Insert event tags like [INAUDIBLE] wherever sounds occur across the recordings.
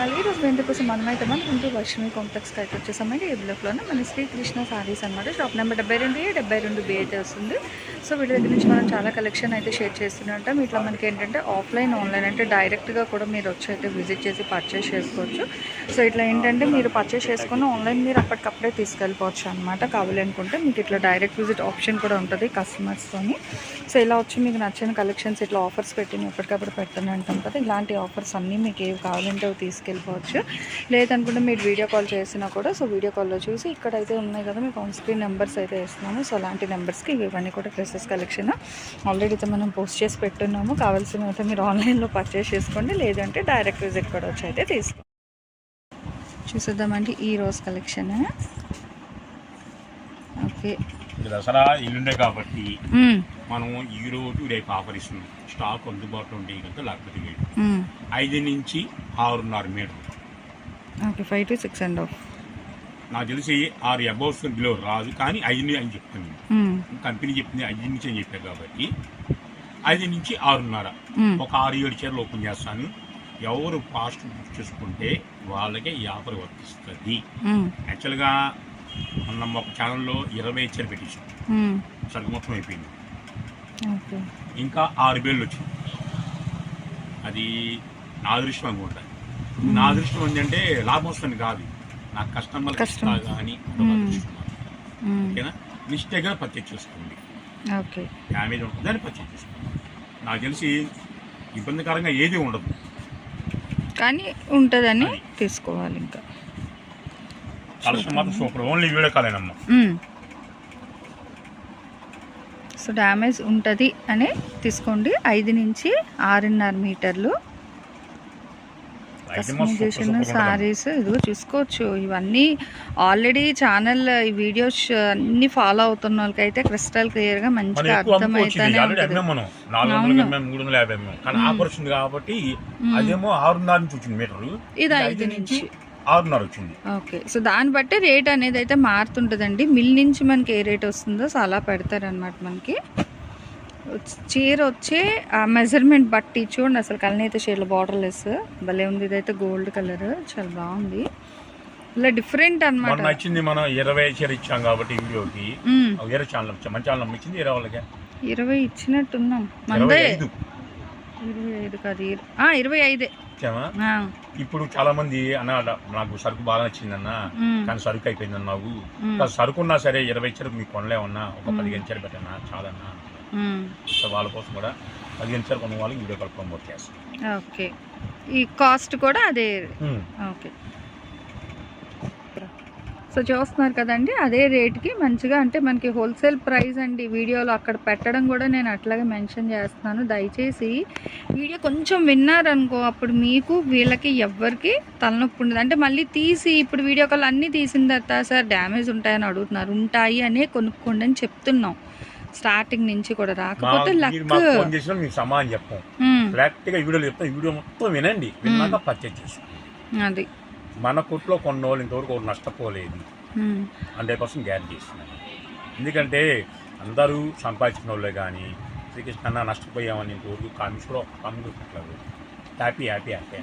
Channel ఈరోజు ఎందుకోసం మనమైతే మనం గుంటూ లక్ష్మి కాంప్లెక్స్కి అయితే వచ్చేసామండి ఈ బ్లాక్లోనే మన శ్రీకృష్ణ సారీస్ అనమాట షాప్ నెంబర్ డెబ్బై రెండు ఏ డెబ్బై రెండు బి అయితే వస్తుంది. సో వీటి దగ్గర నుంచి మనం చాలా కలెక్షన్ అయితే షేర్ చేస్తూనే ఉంటాం ఇట్లా మనకి ఏంటంటే ఆఫ్లైన్ ఆన్లైన్ అంటే డైరెక్ట్గా కూడా మీరు వచ్చి అయితే విజిట్ చేసి పర్చేస్ చేసుకోవచ్చు. సో ఇట్లా ఏంటంటే మీరు పర్చేస్ చేసుకుని ఆన్లైన్ మీరు అప్పటికప్పుడే తీసుకెళ్ళిపోవచ్చు అనమాట కావాలనుకుంటే మీకు ఇట్లా డైరెక్ట్ విజిట్ ఆప్షన్ కూడా ఉంటుంది కస్టమర్స్తోని సో ఇలా వచ్చి మీకు నచ్చిన కలెక్షన్స్ ఇట్లా ఆఫర్స్ పెట్టి ఎప్పటికప్పుడు పెడుతూనే ఉంటాం కదా. ఇలాంటి ఆఫర్స్ అన్నీ మీకు ఏవి కావాలంటే తీసుకెళ్ళి తీసుకెళ్ళిపోవచ్చు లేదనుకుంటే మీరు వీడియో కాల్ చేసినా కూడా సో వీడియో కాల్లో చూసి ఇక్కడైతే ఉన్నాయి కదా మీకు ఆన్ స్క్రీన్ నెంబర్స్ అయితే ఇస్తున్నాము సో అలాంటి నెంబర్స్కి ఇవన్నీ కూడా డ్రెస్సెస్ కలెక్షన్ ఆల్రెడీ అయితే మనం పోస్ట్ చేసి పెట్టున్నాము. కావాల్సినవి అయితే మీరు ఆన్లైన్లో పర్చేస్ చేసుకోండి. లేదంటే డైరెక్ట్ విజిట్ కూడా వచ్చి అయితే తీసుకోండి చూసేద్దామండి ఈ రోజ్ కలెక్షన్ ఓకే. దసరా కాబట్టి మనం ఈ రోజు రేపు ఆఫర్ ఇస్తున్నాం. స్టాక్ అందుబాటులో ఉండే కనుక లేకపోతే ఐదు నుంచి ఆరున్నర metre. Okay five to six and half. నాకు తెలిసి ఆరు అబౌట్స్ బిలో రాదు కానీ ఐదు అని చెప్తాను కంపెనీ చెప్పింది ఐదు నుంచి అని చెప్పారు కాబట్టి. ఐదు నుంచి ఆరున్నర. ఒక ఆరు ఏడు చీరలు ఓపెన్ చేస్తాను. ఎవరు ఫాస్ట్ బుక్ చేసుకుంటే వాళ్ళకే ఈ ఆఫర్ వర్తిస్తుంది. యాక్చువల్గా మొన్న ఒక ఛానల్లో ఇరవై చీర పెట్టించాం సరుకు మొత్తం అయిపోయింది. ఇంకా ఆరు వేలు వచ్చింది. అది నా అదృష్టం అనుకుంటా నా అదృష్టం ఏంటంటే లాభం వస్తుంది కాదు. నా కస్టమర్ Customer. కానీ ఓకేనా? మిస్టేక్గా పర్చేజ్ చేసుకోండి. ఓకే. డ్యామేజ్ ఉంటుందని పర్చేజ్ చేసుకోండి. నాకు తెలిసి ఇబ్బందికరంగా ఏది ఉండదు. కానీ ఉంటుందని. తీసుకోవాలి ఇంకా. కలెక్షన్ మాత్రం సూపర్. ఓన్లీ వీడియో కాలేనమ్మా. సో డ్యామేజ్ ఉంటుంది అని తీసుకోండి. ఐదు నుంచి ఆరున్నర మీటర్లు కస్టమైజేషన్. సారీస్ ఇదిగో చూసుకోవచ్చు. ఇవన్నీ ఆల్రెడీ ఛానల్ ఈ వీడియోస్ అన్ని ఫాలో అవుతున్న వాళ్ళకైతే క్రిస్టల్ క్లియర్గా మంచిగా వచ్చింది కాబట్టి అదేమో ఆరున్నర నుంచి వచ్చింది మీటరు. ఇది ఐదు నుంచి ఆరున్నర వచ్చింది. ఓకే. సో దాన్ని బట్టి రేట్ అనేది అయితే మారుతుంటుందండి. మిల్ నుంచి మనకి ఏ రేట్ వస్తుందో సో అలా పెడతారనమాట మనకి. చీర వచ్చే ఆ మెజర్మెంట్ బట్టి చూడండి అసలు కలనైతే చీరల బార్డర్లెస్ భలే ఉంది ఇదైతే గోల్డ్ కలర్ చాలా బాగుంది. ఇలా డిఫరెంట్ అనమాట వచ్చింది మనం ఇరవై చీర ఇచ్చాం కాబట్టి వీడియోకి. వేరే ఛానల్ మన ఛానల్ ఇచ్చింది ఇరవై వాళ్ళకి. ఇరవై ఇచ్చినట్టున్నాం. మందే. ఇరవై ఐదు కాదు ఇరవై ఐదే. ఇప్పుడు చాలా మంది అన్న నాకు సరుకు బాగా నచ్చిందన్న కానీ సరుకు అయిపోయింది అన్నావు ఉమ్, కాదు సరుకు ఉన్నా సరే ఇరవై చీరకు మీకు కొనలేమన్నా ఒక పదిహేను చీర పెట్టన్నా చాలన్నా. సో వాళ్ళ కోసం కూడా పదిహేను చీర కొన్న వాళ్ళకి వీడియో కాల్ ప్రమోట్ చేస్తాం. ఓకే. ఈ కాస్ట్ కూడా అదే. ఓకే. సో చూస్తున్నారు కదండి అదే రేట్కి మంచిగా అంటే మనకి హోల్సేల్ ప్రైస్ అండి వీడియోలో అక్కడ పెట్టడం కూడా నేను అట్లాగే మెన్షన్ చేస్తున్నాను. దయచేసి వీడియో కొంచెం విన్నారనుకో అప్పుడు మీకు వీళ్ళకి ఎవ్వరికి తలనొప్పి ఉండదు. అంటే మళ్ళీ తీసి ఇప్పుడు వీడియో కాల్ అన్నీ తీసిన తర్వాత సార్ డ్యామేజ్ ఉంటాయని అడుగుతున్నారు ఉంటాయి అనే కొనుక్కోండి అని చెప్తున్నాం. స్టార్టింగ్ నుంచి కూడా రాకపోతే లక్. ఫోన్ చేసినా మీకు సమాధానం చెప్పాం. ప్రాక్టికల్ వీడియోలు చెప్తాం వీడియో మొత్తం వినండి. విన్నాక పర్చేజ్ చేసుకోండి. అది. మన కొట్లో కొన్న వాళ్ళు ఇంతవరకు నష్టపోలేదు. హండ్రెడ్ పర్సెంట్ గ్యారంటీ ఇస్తున్నాను ఎందుకంటే అందరూ సంపాదించిన వాళ్ళే కానీ శ్రీకృష్ణ అన్న నష్టపోయామని ఇంతవరకు కామెంట్స్ కూడా కామెంట్ పెట్టలేదు. Happy happy happy.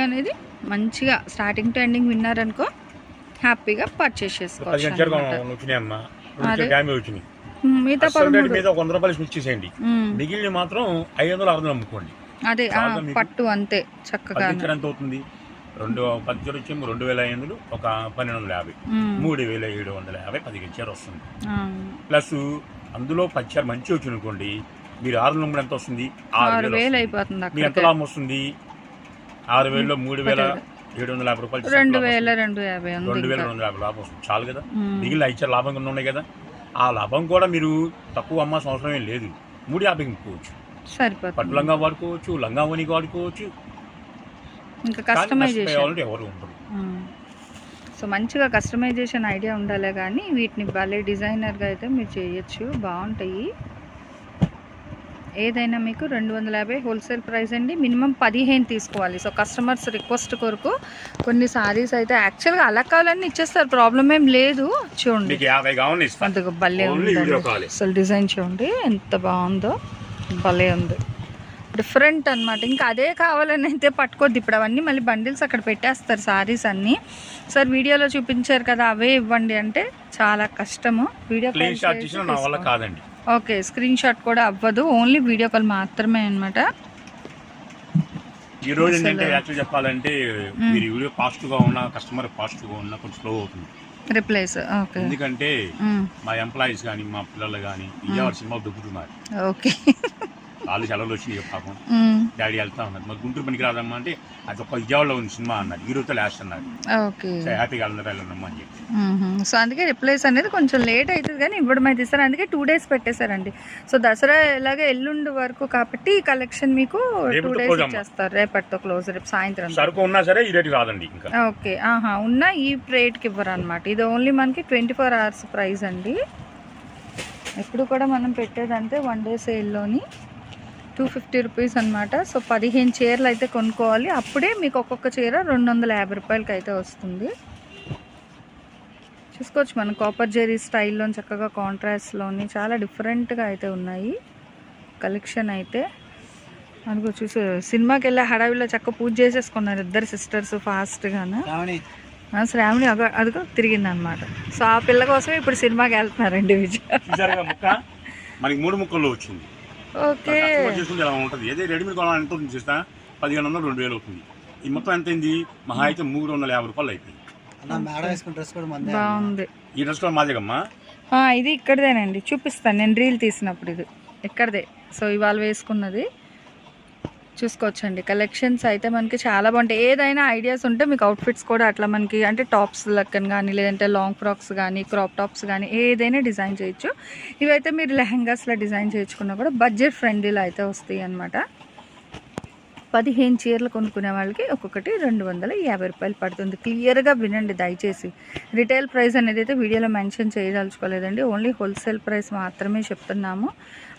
అనేది మంచిగా స్టార్టింగ్ టు ఎండింగ్ విన్నారనుకో హ్యాపీగా పర్చేస్ చేసుకోవచ్చు డ్యామేజ్ వచ్చినాయి. మ్మ్, మిగతా అసలు రేటు పదమూడు మీద ఒక వంద రూపాయలు స్విచ్ చేసేయండి. మ్మ్. మిగిలిన మాత్రం ఐదు వందలు ఆరు వందలు అమ్ముకోండి. అదే పట్టు అంతే చక్కగా ఎంత అవుతుంది? రెండు పది చీర వచ్చి రెండు వేల ఐదు వందలు ఒక పన్నెండు వందల యాభై. మూడు వేల ఏడు వందల యాభై పదిహేను చీర వస్తుంది. ప్లస్ అందులో పది చీర మంచి వచ్చింది అనుకోండి మీరు ఆరు నెంబర్ ఎంత వస్తుంది? ఆరు వేలు. అయిపోతుంది మీకు ఎంత లాభం వస్తుంది? ఆరు వేలలో మూడు వేల. ఏడు వందల యాభై రూపాయలు రెండు వేల. రెండు యాభై రెండు వేల రెండు యాభై లాభం వస్తుంది. చాలు కదా. మిగిలిన ఇచ్చే లాభం కింద ఉన్నాయి కదా. ఆ లాభం కూడా మీరు తక్కువ అమ్మాల్సిన అవసరం ఏం లేదు. మూడు యాభైకి అమ్ముకోవచ్చు పట్టు సరిపోతుంది లంగా వాడుకోవచ్చు లంగా వనికి వాడుకోవచ్చు. ఇంకా కస్టమైజేషన్ ఎవరు ఉండరు. సో మంచిగా కస్టమైజేషన్ ఐడియా ఉండాలి కానీ వీటిని భలే డిజైనర్గా అయితే మీరు చేయొచ్చు. బాగుంటాయి. ఏదైనా మీకు రెండు వందల యాభై హోల్సేల్ ప్రైస్ అండి. మినిమం పదిహేను తీసుకోవాలి. సో కస్టమర్స్ రిక్వెస్ట్ కొరకు కొన్ని సారీస్ అయితే యాక్చువల్గా అలా కావాలని ఇచ్చేస్తారు. ప్రాబ్లం ఏం లేదు. చూడండి. అంతకు భలే ఉంది. అసలు డిజైన్ చూడండి ఎంత బాగుందో. భలే ఉంది. డిఫరెంట్ అన్నమాట. ఇంకా అదే కావాలని అయితే పట్టుకోద్ది ఇప్పుడు అవన్నీ మళ్ళీ బండిల్స్ అక్కడ పెట్టేస్తారు సారీస్ అన్నీ. సార్ వీడియోలో చూపించారు కదా అవే ఇవ్వండి అంటే చాలా కష్టము. వీడియో కాదండి. ఓకే స్క్రీన్ షాట్ కూడా అవ్వదు ఓన్లీ వీడియో కాల్ మాత్రమే అన్నమాట. ఈ రోజు ఏంటంటే యాక్చువల్ చెప్పాలంటే మీరు వీడియో పాజిటివ్గా ఉన్నా కస్టమర్ పాజిటివ్గా ఉన్నా కొంచెం స్లో అవుతుంది. Replace okay. ఎందుకంటే మా ఎంప్లాయీస్ కానీ మా పిల్లలు కానీ విజయవాడ సినిమా దుబ్బుతున్నారు. ఓకే. వాళ్ళు సెలవులు వచ్చినాయి పాపం. డాడీ వెళ్తా ఉన్నారు మరి గుంటూరు పనికి రాదమ్మా అంటే అది ఒక విజయవాడలో ఉంది సినిమా అన్నారు ఈ రోజుతో లాస్ట్ సో హ్యాపీగా వెళ్ళనమ్మా అని చెప్పి. సో అందుకే రిప్లేస్ అనేది కొంచెం లేట్ అవుతుంది కానీ ఇవ్వడం అయితే ఇస్తారు అందుకే టూ డేస్ పెట్టేశారండి. సో దసరా ఎలాగ ఎల్లుండి వరకు కాబట్టి ఈ కలెక్షన్ మీకు టూ డేస్. ఇచ్చేస్తారు. రేపటితో క్లోజ్ రేపు సాయంత్రం. సరుకు ఉన్నా సరే ఈ రేటు రాదండి ఇంకా. ఓకే. ఆహా ఉన్న ఈ రేట్కి ఇవ్వరు అనమాట ఇది ఓన్లీ మనకి ట్వంటీ ఫోర్ అవర్స్ ప్రైస్ అండి. ఎప్పుడు కూడా మనం పెట్టేదంటే వన్ డే సేల్లోని టూ ఫిఫ్టీ రూపీస్ అనమాట సో పదిహేను చీరలు అయితే కొనుక్కోవాలి. అప్పుడే మీకు ఒక్కొక్క చీర రెండు వందల యాభై రూపాయలకి అయితే వస్తుంది. చూసుకోవచ్చు మన కాపర్ జెరీ స్టైల్లో చక్కగా కాంట్రాస్ట్లోని చాలా డిఫరెంట్గా అయితే ఉన్నాయి. కలెక్షన్ అయితే. అనుకో చూసి సినిమాకి వెళ్ళే హడావిలో చక్క పూజ చేసేసుకున్నారు ఇద్దరు సిస్టర్స్ ఫాస్ట్గాను శ్రావణి. అగ అదిగో తిరిగింది అనమాట సో ఆ పిల్ల కోసమే ఇప్పుడు సినిమాకి వెళ్తున్నారండి విజయ్ మనకి మూడు ముక్కల్లో వచ్చింది. ఓకే. కస్టమర్ చేసుకుంటే ఎలా ఉంటుంది? ఏదో రెడీమేడ్ కొనాలంటే ఉంటుంది చూస్తా పదిహేను వందలు రెండు వేలు అవుతుంది. ఈ మొత్తం ఎంత అయింది? మహా అయితే మూడు వందల యాభై రూపాయలు అయిపోయింది. అన్న మేడం వేసుకున్న డ్రెస్ కూడా మందే బాగుంది. ఈ డ్రెస్ కూడా మాదేగమ్మా ఆ, ఇది ఇక్కడదేనండి. చూపిస్తాను. నేను రీల్ తీసినప్పుడు ఇది. ఇక్కడదే. సో ఇవాళ వేసుకున్నది. చూసుకోవచ్చండి. కలెక్షన్స్ అయితే మనకి చాలా బాగుంటాయి. ఏదైనా ఐడియాస్ ఉంటే మీకు అవుట్ఫిట్స్ కూడా అట్లా మనకి అంటే టాప్స్ లెక్కన కానీ లేదంటే లాంగ్ ఫ్రాక్స్ కానీ క్రాప్ టాప్స్ కానీ ఏదైనా డిజైన్ చేయొచ్చు. ఇవైతే మీరు [LAUGHS] లెహంగాస్లో డిజైన్ చేయించుకున్నా కూడా బడ్జెట్ ఫ్రెండ్లీలో అయితే వస్తాయి అన్నమాట పదిహేను చీరలు కొనుక్కునే వాళ్ళకి ఒక్కొక్కటి రెండు వందల యాభై రూపాయలు పడుతుంది. క్లియర్గా వినండి దయచేసి. రిటైల్ ప్రైస్ అనేది అయితే వీడియోలో మెన్షన్ చేయదలుచుకోలేదండి. ఓన్లీ హోల్సేల్ ప్రైస్ మాత్రమే చెప్తున్నాము.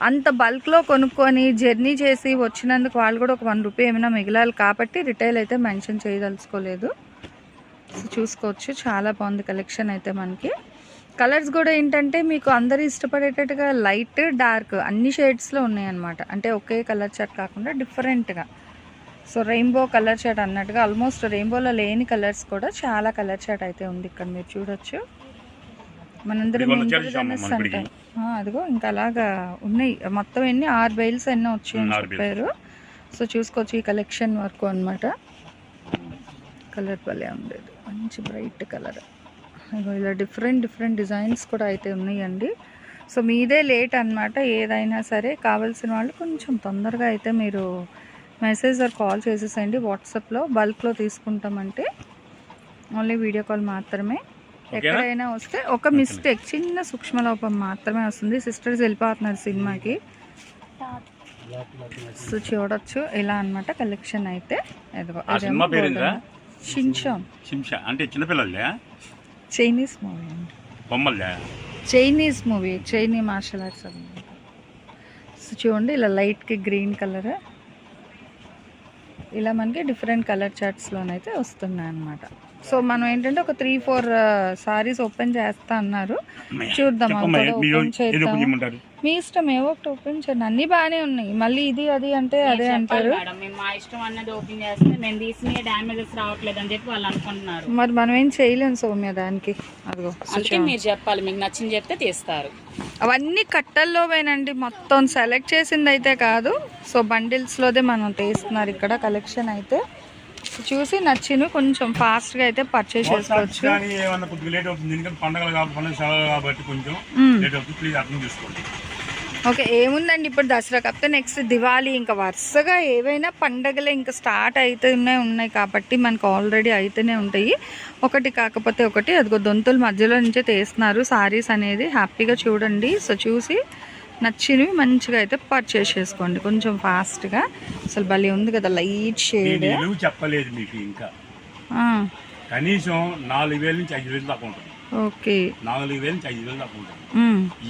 అంత బల్క్లో కొనుక్కొని జర్నీ చేసి వచ్చినందుకు వాళ్ళు కూడా ఒక వన్ రూపీ ఏమైనా మిగిలాలి కాబట్టి రిటైల్ అయితే మెన్షన్ చేయదలుచుకోలేదు. చూసుకోవచ్చు. చాలా బాగుంది కలెక్షన్ అయితే మనకి. కలర్స్ కూడా ఏంటంటే మీకు అందరు ఇష్టపడేటట్టుగా లైట్ డార్క్ అన్ని షేడ్స్లో ఉన్నాయన్నమాట. అంటే ఒకే కలర్ షర్ట్ కాకుండా డిఫరెంట్గా సో రెయిన్బో కలర్ చార్ట్ అన్నట్టుగా ఆల్మోస్ట్ రెయిన్బోలో లేని కలర్స్ కూడా చాలా కలర్ చార్ట్ అయితే ఉంది ఇక్కడ మీరు చూడొచ్చు. మనందరం అదిగో ఇంకా అలాగా ఉన్నాయి. మొత్తం ఎన్ని? ఆరు బెయిల్స్ ఎన్నో వచ్చాయని. చెప్పారు. సో చూసుకోవచ్చు ఈ కలెక్షన్ వరకు అనమాట కలర్ భలే ఉంది. ఇది. మంచి బ్రైట్ కలర్. ఇలా డిఫరెంట్ డిఫరెంట్ డిజైన్స్ కూడా అయితే ఉన్నాయండి. సో మీదే లేట్ అన్నమాట. ఏదైనా సరే కావాల్సిన వాళ్ళు కొంచెం తొందరగా అయితే మీరు మెసేజ్ ఆర్ కాల్ చేసేసేయండి. వాట్సాప్లో బల్క్లో తీసుకుంటామంటే ఓన్లీ వీడియో కాల్ మాత్రమే. ఎక్కడైనా వస్తే ఒక మిస్టేక్ చిన్న సూక్ష్మలోపం మాత్రమే వస్తుంది. సిస్టర్స్ వెళ్ళిపోతున్నారు సినిమాకి. సో చూడొచ్చు. ఇలా అన్నమాట కలెక్షన్ అయితే. అంటే చిన్నపిల్లలే చైనీస్ మూవీ అండి. బొమ్మలే Chinese movie Chinese martial arts అనమాట సో చూడండి ఇలా లైట్కి గ్రీన్ కలర్ ఇలా మనకి డిఫరెంట్ కలర్ చార్ట్స్లోనైతే వస్తున్నాయి అన్నమాట సో మనం ఏంటంటే ఒక త్రీ ఫోర్ సారీస్ ఓపెన్ చేస్తా అన్నారు. చూద్దాం మీ ఇష్టం ఏవో ఒకటి ఓపెన్ చేయండి. అన్నీ బాగానే ఉన్నాయి. మళ్ళీ ఇది అది అంటే అదే అంటారు. మేడం మేము మా ఇష్టం అన్నది ఓపెన్ చేస్తే మేము తీసిన డ్యామేజెస్ రావట్లేదు అని చెప్పి వాళ్ళు అనుకుంటున్నారు. మరి మనం ఏం చేయలేము సౌమ్య దానికి. అదిగో మీరు చెప్పాలి మీకు నచ్చింది చెప్తే తీస్తారు. అవన్నీ కట్టల్లోవేనండి మొత్తం సెలెక్ట్ చేసింది అయితే కాదు. సో బండిల్స్లోదే మనం తీస్తున్నారు ఇక్కడ కలెక్షన్ అయితే. చూసి నచ్చిన కొంచెం ఫాస్ట్గా అయితే పర్చేస్ చేసుకోవచ్చు. ఓకే ఏముందండి ఇప్పుడు దసరా కాకపోతే నెక్స్ట్ దివాళీ ఇంకా వరుసగా ఏవైనా పండగలు ఇంకా స్టార్ట్ అవుతూనే ఉన్నాయి కాబట్టి మనకు ఆల్రెడీ అయితేనే ఉంటాయి. ఒకటి కాకపోతే ఒకటి అదిగో దొంతుల మధ్యలో నుంచే తీస్తున్నారు. సారీస్ అనేది హ్యాపీగా చూడండి. సో చూసి నచ్చినవి మంచిగా అయితే పర్చేస్ చేసుకోండి కొంచెం ఫాస్ట్గా. అసలు భలే ఉంది కదా లైట్ షేడ్. చెప్పలేదు మీకు ఇంకా. కనీసం నాలుగు వేల నుంచి ఐదు వేలు దాకా ఉంటుంది. ఓకే. నాలుగు వేల నుంచి ఐదు వేలు దాకా ఉంటుంది.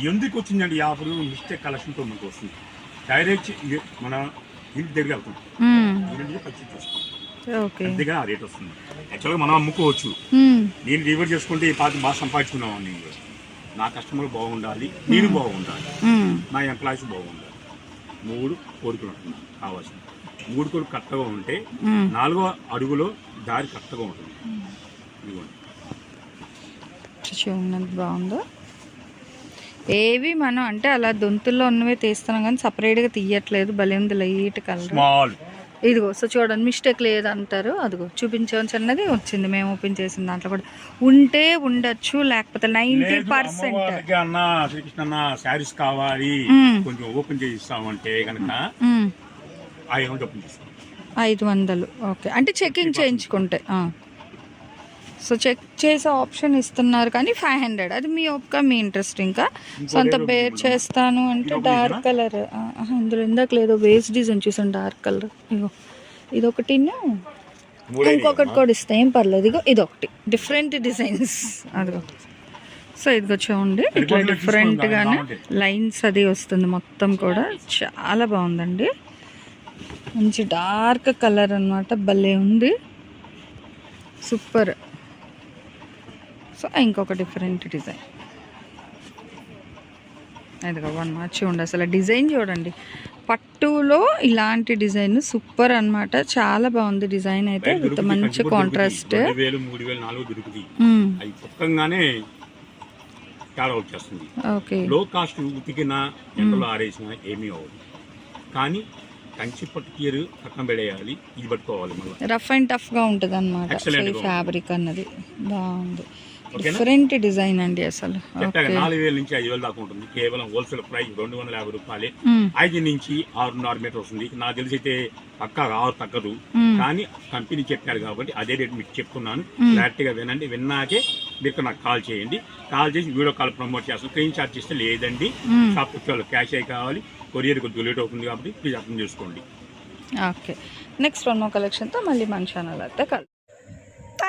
ఎందుకు వచ్చిందండి ఆఫర్? మిస్టేక్ కలెక్షన్తో మనకు వస్తుంది. డైరెక్ట్ మన ఇంటి దగ్గర వెళ్తాం ఉమ్, ఇంటి పర్చేజ్ చేసుకోండి ఓకే. అంతేగా ఆ రేట్ వస్తుంది. యాక్చువల్గా మనం అమ్ముకోవచ్చు. నేను రివర్ చేసుకుంటే ఈ పాత బాగా సంపాదించుకున్నాను నేను. నా కస్టమర్ బాగుండాలి నేను బాగుండాలి. నా ఎంప్లాయీస్ బాగుండాలి. మూడు కోరికలు ఉంటున్నాయి కావాల్సింది మూడు కోరిక కరెక్ట్గా ఉంటే. నాలుగో అడుగులో దారి కరెక్ట్గా ఉంటుంది. ఇదిగోండి. చూడండి బాగుందో? ఏవి మనం అంటే అలా దొంతుల్లో ఉన్నవే తీస్తున్నాం కానీ సపరేట్గా తీయట్లేదు. భలే ఉంది లైట్ కలర్. స్మాల్ ఇదిగో సో చూడండి మిస్టేక్ లేదంటారు. అదిగో చూపించవచ్చు అన్నది వచ్చింది. మేము ఓపెన్ చేసిన దాంట్లో కూడా ఉంటే ఉండొచ్చు లేకపోతే నైంటీ లేదు పర్సెంట్ అన్న శ్రీకృష్ణ శారీస్ కావాలి. కొంచెం ఓపెన్ చేసి ఇస్తామంటే కనుక ఐదు వందలు ఓకే. అంటే చెకింగ్ చేయించుకుంటే. సో చెక్ చేసే ఆప్షన్ ఇస్తున్నారు కానీ ఫైవ్ హండ్రెడ్. అది మీ ఒక్క మీ ఇంట్రెస్ట్ ఇంకా. సొంత బేర్ చేస్తాను అంటే డార్క్ కలర్. ఇందులో ఇందాక లేదో వేస్ట్ డిజైన్ చూసాను డార్క్ కలర్. ఇగో ఇదొకటి మూడే ఇంకొకటి కూడా ఇస్తే ఏం పర్లేదు. ఇగో ఇదొకటి. Different designs. అదిగో. సో ఇదిగో చూడండి ఇట్లా సరిపోతుంది, డిఫరెంట్ చూసుకోండి, గానే బాగుంటాయి. లైన్స్ అది వస్తుంది మొత్తం కూడా. చాలా బాగుందండి. మంచి డార్క్ కలర్ అన్నమాట. భలే ఉంది. సూపర్. సో ఇంకొక డిఫరెంట్ డిజైన్ అదిగో వన్ మార్చి ఉండి అసలు డిజైన్ చూడండి. పట్టులో ఇలాంటి డిజైన్ సూపర్ అన్నమాట. చాలా బాగుంది డిజైన్ అయితే విత్ మంచి కాంట్రాస్ట్ తేడా వచ్చేస్తుంది లో కాస్ట్ ఉతికిన ఎండలో ఆరేసిన ఏమీ అవ్వదు. కానీ కంచి పట్టు చీర పక్కన పెడేయాలి ఇది పట్టుకోవాలి మళ్ళీ. రఫ్ అండ్ టఫ్గా ఉంటది. అనమాట ఫ్యాబ్రిక్ అన్నది. బాగుంది? డిఫరెంట్ డిజైన్ అండి అసలు. నాలుగు వేల నుంచి ఐదు వేల దాకా ఉంటుంది. కేవలం హోల్సేల్ ప్రైస్ రెండు వందల యాభై రూపాయలే. మ్మ్. ఐదు నుంచి ఆరున్నర మీటర్ వస్తుంది. నాకు తెలిసి అయితే పక్కా ఆరు తగ్గదు. మ్మ్. కానీ కంపెనీ చెప్పారు కాబట్టి అదే రేట్ మీకు చెప్తున్నాను. మ్మ్. క్లారిటీగా వినండి. విన్నాకే మీరు నాకు కాల్ చేయండి. కాల్ చేసి వీడియో కాల్ ప్రమోట్ చేస్తాను. స్క్రీన్ చార్జ్ ఇస్తే లేదండి. షాప్ వచ్చే క్యాష్ అయి కావాలి. కొరియర్ కొద్దిగా లేట్ అవుతుంది కాబట్టి ప్లీజ్ అర్థం చేసుకోండి. ఓకే నెక్స్ట్ వన్ మో కలెక్షన్తో మళ్ళీ మన ఛానల్ అయితే కలు